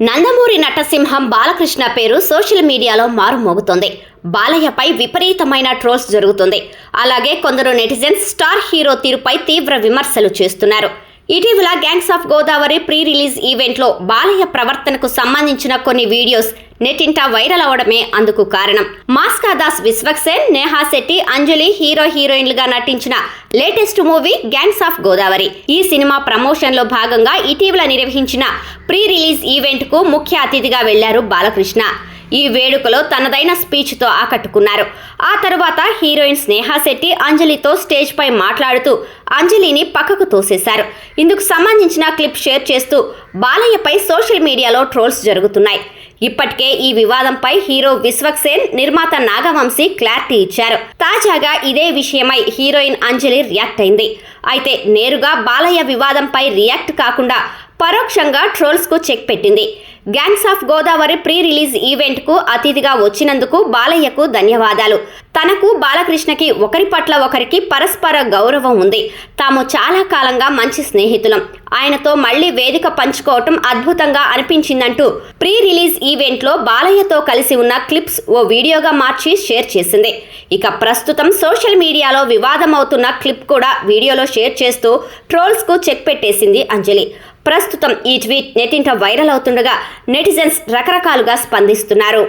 నందమూరి నటసింహం బాలకృష్ణ పేరు సోషల్ మీడియాలో మారుమోగుతోంది. బాలయ్యపై విపరీతమైన ట్రోల్స్ జరుగుతుంది. అలాగే కొందరు నెటిజన్స్ స్టార్ హీరో తీరుపై తీవ్ర విమర్శలు చేస్తున్నారు. ఇటీవల gangs of Godavari pre release ఈవెంట్లో బాలయ్య ప్రవర్తనకు సంబంధించిన కొన్ని వీడియోస్ నెటింటా వైరల్ అవడమే అందుకు కారణం. మాస్కా దాస్ విశ్వక్సేన్ నేహా శెట్టి అంజలి హీరో హీరోయిన్లుగా నటించిన latest movie gangs of Godavari. ఈ సినిమా ప్రమోషన్లో భాగంగా ఇటీవల నిర్వహించిన ప్రీ రిలీజ్ ఈవెంట్కు ముఖ్య అతిథిగా వెళ్ళారు బాలకృష్ణ. ఈ వేడుకలో తనదైన స్పీచ్తో ఆకట్టుకున్నారు. ఆ తరువాత హీరోయిన్ స్నేహా శెట్టి అంజలితో స్టేజ్పై మాట్లాడుతూ అంజలిని పక్కకు తోసేశారు. ఇందుకు సంబంధించిన క్లిప్ షేర్ చేస్తూ బాలయ్యపై సోషల్ మీడియాలో ట్రోల్స్ జరుగుతున్నాయి. ఇప్పటికే ఈ వివాదంపై హీరో విశ్వక్సేన్ నిర్మాత నాగవంశీ క్లారిటీ ఇచ్చారు. తాజాగా ఇదే విషయమై హీరోయిన్ అంజలి రియాక్ట్ అయింది. అయితే నేరుగా బాలయ్య వివాదంపై రియాక్ట్ కాకుండా పరోక్షంగా ట్రోల్స్కు చెక్ పెట్టింది. Gangs of Godavari pre release ఈవెంట్కు అతిథిగా వచ్చినందుకు బాలయ్యకు ధన్యవాదాలు. తనకు బాలకృష్ణకి ఒకరి పట్ల ఒకరికి పరస్పర గౌరవం ఉంది. తాము చాలా కాలంగా మంచి స్నేహితులం. ఆయనతో మళ్ళీ వేదిక పంచుకోవటం అద్భుతంగా అనిపించిందంటూ ప్రీ రిలీజ్ ఈవెంట్లో బాలయ్యతో కలిసి ఉన్న క్లిప్స్ ఓ వీడియోగా మార్చి షేర్ చేసింది. ఇక ప్రస్తుతం సోషల్ మీడియాలో వివాదమవుతున్న క్లిప్ కూడా వీడియోలో షేర్ చేస్తూ ట్రోల్స్కు చెక్ పెట్టేసింది అంజలి. ప్రస్తుతం ఈ ట్వీట్ నెటింట వైరల్ అవుతుండగా నెటిజన్స్ రకరకాలుగా స్పందిస్తున్నారు.